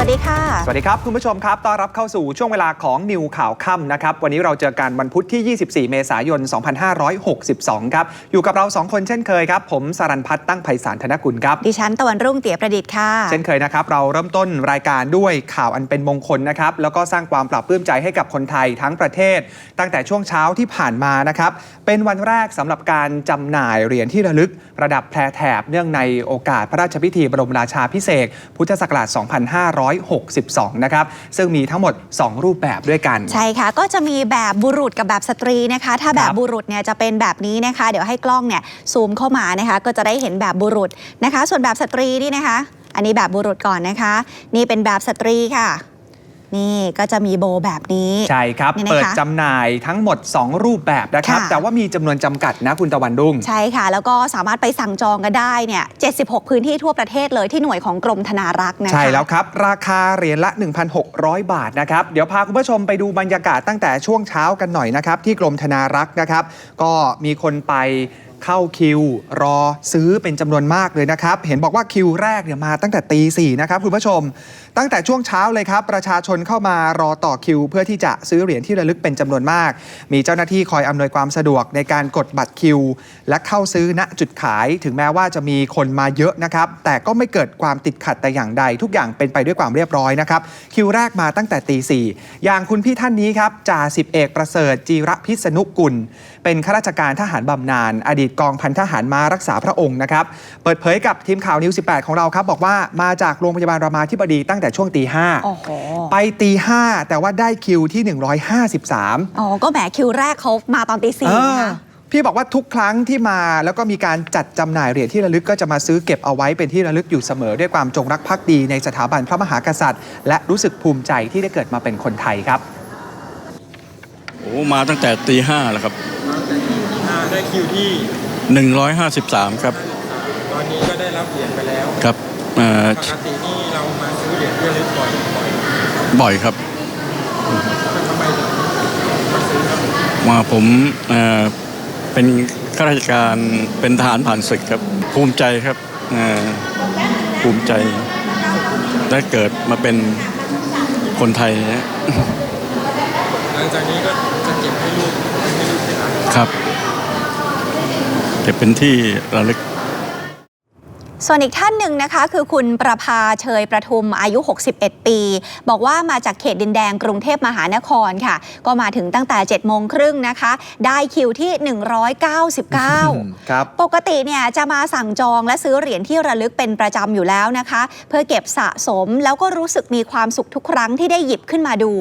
วัสดีค่ะ สวัสดีครับ คุณผู้ชมครับ ต้อนรับเข้าสู่ช่วงเวลาของนิวข่าวค่ำนะครับ วันนี้เราเจอกันวันพุธที่ 24 เมษายน 2562 ครับ อยู่กับเรา 2 คนเช่นเคยครับ ผมสรันพัฒน์ตั้งไพศาลธนกุลครับ ดิฉันตะวันรุ่งเตี๋ยประดิษฐ์ค่ะ เช่นเคยนะครับ เราเริ่มต้นรายการด้วยข่าวอันเป็นมงคลนะครับ แล้วก็สร้างความปรับปลื้มใจให้กับคนไทยทั้งประเทศ ตั้งแต่ช่วงเช้าที่ผ่านมานะครับ เป็นวันแรกสำหรับการจำหน่ายเหรียญที่ระลึกประดับแพรแถบเนื่องในโอกาสพระราชพิธีบรมราชาพิเศษกพุทธศักราช2562 นะครับ ซึ่งมีทั้งหมด 2 รูปแบบด้วยกัน ใช่ค่ะ ก็จะมีแบบบุรุษกับแบบสตรีนะคะ ถ้าแบครับบบุรุษเนี่ยจะเป็นแบบนี้นะคะ เดี๋ยวให้กล้องเนี่ยซูมเข้ามานะคะ ก็จะได้เห็นแบบบุรุษนะคะ ส่วนแบบสตรีนี่นะคะ อันนี้แบบบุรุษก่อนนะคะ นี่เป็นแบบสตรีค่ะ นี่ก็จะมีโบแบบนี้ ใช่ครับ นี่นะคะเปิดจำหน่ายทั้งหมด 2 รูปแบบนะครับ ค่ะ แต่ว่ามีจำนวนจำกัดนะคุณตะวันรุ่งใช่ค่ะ แล้วก็สามารถไปสั่งจองกันได้เนี่ย76 พื้นที่ทั่วประเทศเลยที่หน่วยของกรมธนารักษ์นะคะ ใช่แล้วครับ ราคาเหรียญละ 1,600 บาทนะครับ เดี๋ยวพาคุณผู้ชมไปดูบรรยากาศตั้งแต่ช่วงเช้ากันหน่อยนะครับ ที่กรมธนารักษ์นะครับ ก็มีคนไป เข้าคิว รอซื้อเป็นจำนวนมากเลยนะครับ เห็นบอกว่าคิวแรกเนี่ยมาตั้งแต่ตีสี่นะครับคุณผู้ชม ตั้งแต่ช่วงเช้าเลยครับ ประชาชนเข้ามารอต่อคิว เพื่อที่จะซื้อเหรียญที่ระลึกเป็นจำนวนมาก มีเจ้าหน้าที่คอยอำนวยความสะดวกในการกดบัตรคิว และเข้าซื้อณจุดขาย ถึงแม้ว่าจะมีคนมาเยอะนะครับ แต่ก็ไม่เกิดความติดขัดแต่อย่างใด ทุกอย่างเป็นไปด้วยความเรียบร้อยนะครับ คิวแรกมาตั้งแต่ตีสี่อย่างคุณพี่ท่านนี้ครับจ่าสิบเอกประเสริฐจีระพิษณุกุล เป็นข้าราชการทหารบำนาญอดีตกองพันทหารมารักษาพระองค์นะครับเปิดเผยกับทีมข่าวนิว 18 ของเราครับ บอกว่ามาจากโรงพยาบาลรามาธิบดีตั้งแต่ช่วงตีห้าโอ้โหไปตีห้าแต่ว่าได้คิวที่ 153 อ๋อ ก็แหมคิวแรกเขามาตอนตีสี่เออนะคะพี่บอกว่าทุกครั้งที่มาแล้วก็มีการจัดจำหน่ายเหรียญที่ระลึกก็จะมาซื้อเก็บเอาไว้เป็นที่ระลึกอยู่เสมอ ด้วยความจงรักภักดีในสถาบันพระมหากษัตริย์ และรู้สึกภูมิใจที่ได้เกิดมาเป็นคนไทยครับโอ้มาตั้งแต่ตีห้าแล้วครับได้คิวที่ 153 ครับ ตอนนี้ก็ได้รับเหรียญไปแล้วครับเอ่อปกตินี่เรามาซื้อเหรียญที่ระลึกบ่อยบ่อยบ่อยครับทำไมถึงมาซื้อครับมาผมเอ่อเป็นข้าราชการเป็นทหารผ่านศึกครับ ภูมิใจครับเอ่อภูมิใจได้เกิดมาเป็นคนไทยนะหลังจากนี้ก็จะเก็บให้ลูกให้ลูกที่ร้าน ครับ เก็บเป็นที่ระลึก ส่วนอีกท่านหนึ่งนะคะ คือคุณประภาเชยประทุมอายุ 61 ปี บอกว่ามาจากเขตดินแดงกรุงเทพมหานครค่ะ ก็มาถึงตั้งแต่ 7 โมงครึ่งนะคะ ได้คิวที่ 199 ครับ ปกติเนี่ยจะมาสั่งจองและซื้อเหรียญที่ระลึกเป็นประจำอยู่แล้วนะคะ เพื่อเก็บสะสมแล้วก็รู้สึกมีความสุขทุกครั้งที่ได้หยิบขึ้นมาดู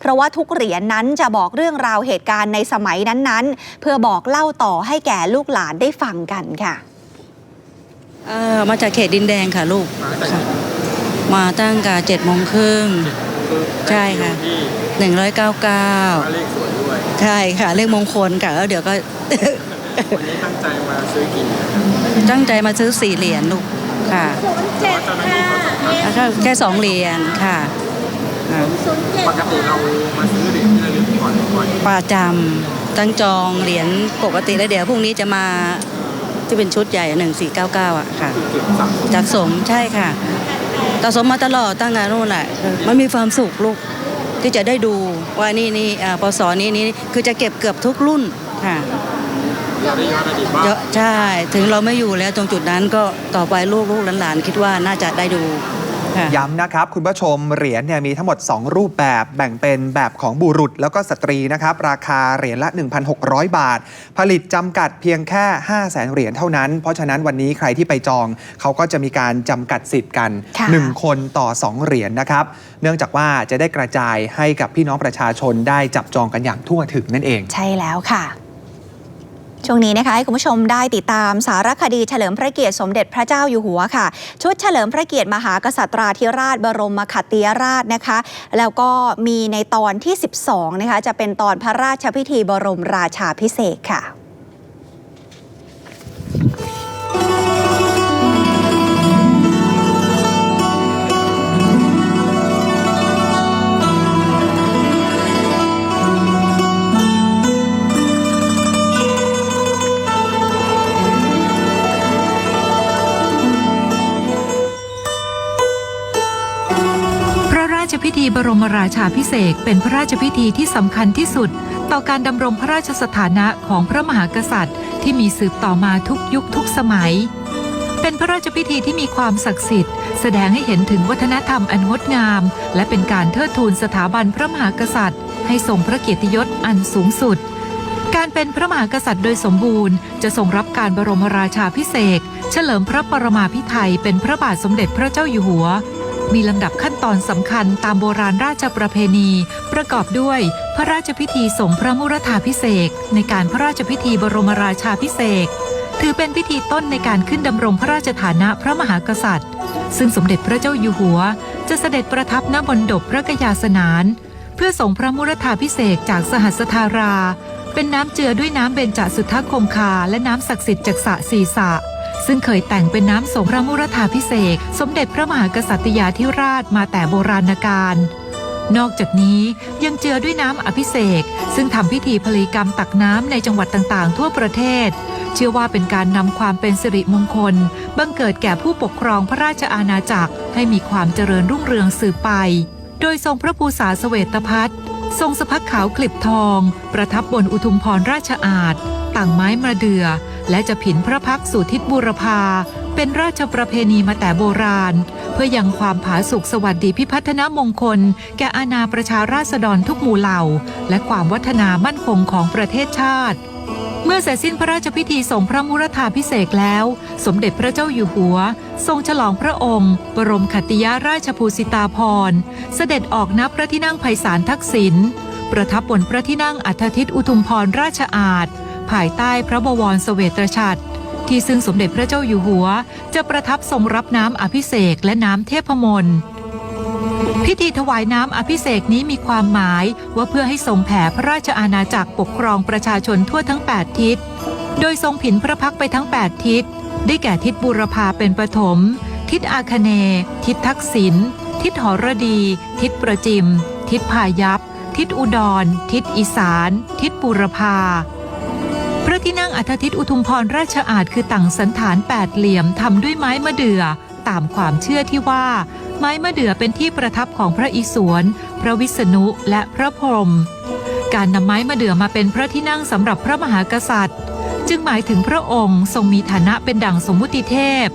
เพราะว่าทุกเหรียญนั้นจะบอกเรื่องราวเหตุการณ์ในสมัยนั้นๆ เพื่อบอกเล่าต่อให้แก่ลูกหลานได้ฟังกันค่ะ เอ่อมาจากเขตดินแดงค่ะลูกมาแต่ค่ะมาตั้งแต่เจ็ดโมงครึ่ง ใช่ค่ะที่หนึ่งร้อยเก้าเก้ามาเลขสวยด้วย ใช่ค่ะ เลขมงคลค่ะแล้วเดี๋ยวก็ วันนี้ตั้งใจมาซื้อกินนะครับตั้งใจมาซื้อสี่เหรียญลูกค่ะเพราะว่าเจ้าหน้าที่เขาสัมภาษณ์แล้วก็แค่สองเหรียญค่ะค่ะปกติเรามาซื้อเหรียญที่ระลึกก่อนบ่อยประจำตั้งจองเหรียญปกติแล้วเดี๋ยวพรุ่งนี้จะมา ที่เป็นชุดใหญ่หนึ่งสี่เก้าเก้าอะค่ะคือเก็บสะสมจัดสมใช่ค่ะสะสมมาตลอดตั้งแต่นู่นแหละเออมันมีความสุขลูกที่จะได้ดูว่านี่นี่อ่าปศนี้นี่คือจะเก็บเกือบทุกรุ่นค่ะเราได้ย้อนอดีตว่าเยอะใช่ ถึงเราไม่อยู่แล้วตรงจุดนั้นก็ต่อไปลูกลูกหลานๆคิดว่าน่าจะได้ดูค่ะ ย้ำนะครับ คุณผู้ชมเหรียญเนี่ยมีทั้งหมด 2 รูปแบบแบ่งเป็นแบบของบุรุษแล้วก็สตรีนะครับราคาเหรียญละ 1,600 บาท ผลิตจำกัดเพียงแค่ 5 0 0แสนเหรียญเท่านั้น เพราะฉะนั้นวันนี้ใครที่ไปจองเขาก็จะมีการจำกัดสิทธิ์กันค่ะ1คนต่อ 2 เหรียญนะครับ เนื่องจากว่าจะได้กระจายให้กับพี่น้องประชาชนได้จับจองกันอย่างทั่วถึงนั่นเอง ใช่แล้วค่ะ ช่วงนี้นะคะให้คุณผู้ชมได้ติดตามสารคดีเฉลิมพระเกียรติสมเด็จพระเจ้าอยู่หัวค่ะ ชุดเฉลิมพระเกียรติมหากษัตราธิราชบรมขัตติยราชนะคะ แล้วก็มีในตอนที่ 12 นะคะ จะเป็นตอนพระราชพิธีบรมราชาพิเศษค่ะ รมราชาพิเศษเป็นพระราชพิธีที่สำคัญที่สุด ต่อการดำรงพระราชสถานะของพระมหากษัตริย์ ที่มีสืบต่อมาทุกยุคทุกสมัย เป็นพระราชพิธีที่มีความศักดิ์สิทธิ์ แสดงให้เห็นถึงวัฒนธรรมอันงดงาม และเป็นการเทิดทูนสถาบันพระมหากษัตริย์ ให้ทรงพระเกียรติยศอันสูงสุด การเป็นพระมหากษัตริย์โดยสมบูรณ์ จะทรงรับการบรมราชาพิเศษเฉลิมพระปรมาภิไธยเป็นพระบาทสมเด็จพระเจ้าอยู่หัว มีลำดับขั้นตอนสำคัญตามโบราณราชประเพณี ประกอบด้วย พระราชพิธีส่งพระมุรธาพิเศษในการพระราชพิธีบรมราชาพิเศษถือเป็นพิธีต้นในการขึ้นดำรงพระราชฐานะพระมหากษัตริย์ ซึ่งสมเด็จพระเจ้าอยู่หัว จะเสด็จประทับณบนดบพระกยาสนาน เพื่อส่งพระมุรธาพิเศษจากสหัสธารา เป็นน้ำเจือด้วยน้ำเบญจสุทธคงคาและน้ำศักดิ์สิทธิ์จากสระสีสะ ซึ่งเคยแต่งเป็นน้ำสงพระมุรธาพิเศษ สมเด็จพระมหากษัตริยาธิราชมาแต่โบราณกาลนอกจากนี้ยังเจือด้วยน้ำอภิเษกซึ่งทำพิธีพลีกรรมตักน้ำในจังหวัดต่างๆ ทั่วประเทศ เชื่อว่าเป็นการนำความเป็นสิริมงคล บังเกิดแก่ผู้ปกครองพระราชอาณาจักร ให้มีความเจริญรุ่งเรืองสืบไป โดยทรงพระภูษาสเสวตพัฒทรงสะพักขาวกลิบทอง ประทับบนอุทุมพรราชอาณต่างไม้มระเดือ และจะผินพระพักสู่ทิศบูรพา เป็นราชประเพณีมาแต่โบราณ เพื่อยังความผาสุกสวัสดีพิพัฒนมงคล แก่อาณาประชาราษฎรทุกหมู่เหล่า และความวัฒนามั่นคงของประเทศชาติเมื่อเสร็จสิ้นพระราชพิธีส่งพระมุรธาพิเศษแล้ว สมเด็จพระเจ้าอยู่หัว ทรงฉลองพระองค์ บรมขัติยาราชภูสิตาภรณ์ เสด็จออกนับพระที่นั่งไพศาลทักษิณประทับบนพระที่นั่งอัฐทิตอุทุมพรราชอาณ ภายใต้พระบวรเสวตฉัตรที่ซึ่งสมเด็จพระเจ้าอยู่หัว จะประทับทรงรับน้ำอภิเษกและน้ำเทพมนต์พิธีถวายน้ำอภิเษกนี้มีความหมายว่าเพื่อให้ทรงแผ่พระราชอาณาจักรปกครองประชาชนทั่วทั้ง 8 ทิศ โดยทรงผินพระพักไปทั้ง 8 ทิศ ได้แก่ทิศบูรพาเป็นปฐม ทิศอาคเน ทิศทักษิณ ทิศหรดี ทิศประจิม ทิศพายัพ ทิศอุดร ทิศอีสาน ทิศบูรพา พระที่นั่งอัฐทิตอุทุมพรราชอาณคือตั้งสันฐานแปดเหลี่ยมทำด้วยไม้มะเดื่อ ตามความเชื่อที่ว่า ไม้มะเดื่อเป็นที่ประทับของพระอิศวร พระวิษณุและพระพรหมการนำไม้มะเดื่อมาเป็นพระที่นั่งสำหรับพระมหากษัตริย์ จึงหมายถึงพระองค์ทรงมีฐานะเป็นดั่งสมมุติเทพ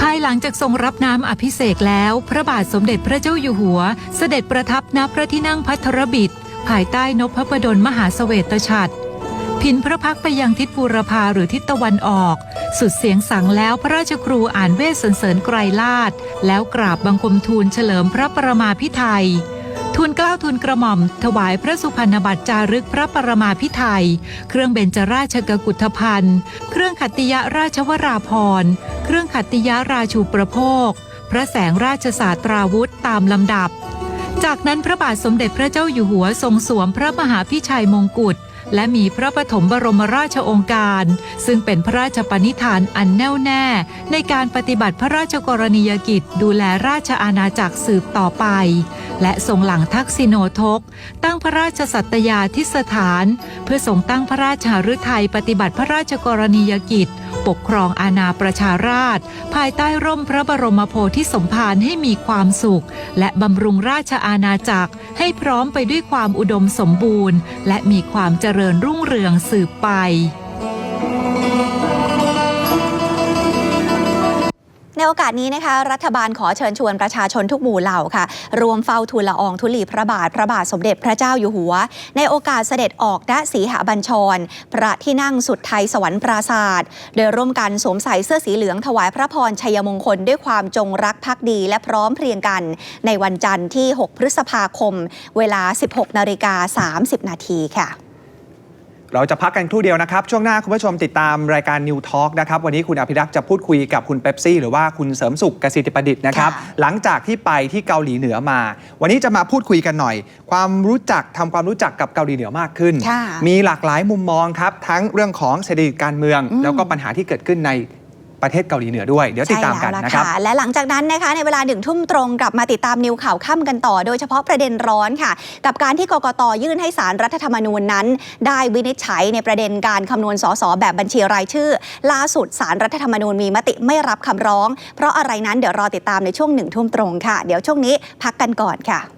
ภายหลังจากทรงรับน้ำอภิเษกแล้ว พระบาทสมเด็จพระเจ้าอยู่หัว เสด็จประทับณพระที่นั่งพัทรบิดภายใต้นพพระดลมหาเสวตฉัตร พินพระพักไปยังทิศบูรพาหรือทิศตะวันออก สุดเสียงสั่งแล้วพระราชครูอ่านเวสสรรเสริญไกรลาดแล้วกราบบังคมทูลเฉลิมพระประมาพิไทยทูลเกล้าทูลกระหม่อม ถวายพระสุพรรณบัตรจารึกพระปรมาพิไทยเครื่องเบญจราชกกุฏภัณฑ์เครื่องขัตติยราชวราพรณ์เครื่องขัตติยราชูประโภค พระแสงราชสาสตราวุธตามลำดับ จากนั้นพระบาทสมเด็จพระเจ้าอยู่หัวทรงสวมพระมหาพิชัยมงกุฎ และมีพระปฐมบรมราชองค์การ ซึ่งเป็นพระราชปณิธานอันแน่วแน่ ในการปฏิบัติพระราชกรณียกิจ ดูแลราชอาณาจักรสืบต่อไป และทรงหลังทักษิโนทก ตั้งพระราชสัตยาธิสถาน เพื่อทรงตั้งพระราชหฤทัยปฏิบัติพระราชกรณียกิจ ปกครองอาณาประชาราช ภายใต้ร่มพระบรมโพธิสมภารให้มีความสุข และบำรุงราชอาณาจักร ให้พร้อมไปด้วยความอุดมสมบูรณ์ และมีความเจริญรุ่งเรืองสืบไป โอกาสนี้นะคะ รัฐบาลขอเชิญชวนประชาชนทุกหมู่เหล่าค่ะ รวมเฝ้าทูลละอองธุลีพระบาท พระบาทสมเด็จพระเจ้าอยู่หัว ในโอกาสเสด็จออกณสีหบัญชร พระที่นั่งสุดไทยสวรรค์ปราศาสตร์โดยร่วมกันสวมใส่เสื้อสีเหลืองถวายพระพรชัยมงคลด้วยความจงรักภักดีและพร้อมเพรียงกัน ในวันจันทร์ที่ 6 พฤษภาคม เวลา 16นาฬิกา30นาทีค่ะ เราจะพักกันครู่เดียวนะครับ ช่วงหน้าคุณผู้ชมติดตามรายการ New Talk นะครับ วันนี้คุณอภิรักษ์จะพูดคุยกับคุณเป๊ปซี่ หรือว่าคุณเสริมสุขกสิทธิประดิษฐ์นะครับค่ะหลังจากที่ไปที่เกาหลีเหนือมา วันนี้จะมาพูดคุยกันหน่อย ความรู้จักทำความรู้จักกับเกาหลีเหนือมากขึ้นค่ะมีหลากหลายมุมมองครับ ทั้งเรื่องของเศรษฐกิจการเมืองอืมแล้วก็ปัญหาที่เกิดขึ้นใน ประเทศเกาหลีเหนือด้วย เดี๋ยวติดตามกันนะครับและหลังจากนั้นนะคะในเวลาหนึ่งทุ่มตรงกลับมาติดตามนิวข่าวค่ำกันต่อ โดยเฉพาะประเด็นร้อนค่ะ กับการที่กกตยื่นให้สารรัฐธรรมนูญนั้น ได้วินิจฉัยในประเด็นการคำนวณสสแบบบัญชีรายชื่อ ล่าสุดสารรัฐธรรมนูญมีมติไม่รับคำร้อง เพราะอะไรนั้นเดี๋ยวรอติดตามในช่วงหนึ่งทุ่มตรงค่ะ เดี๋ยวช่วงนี้พักกันก่อนค่ะ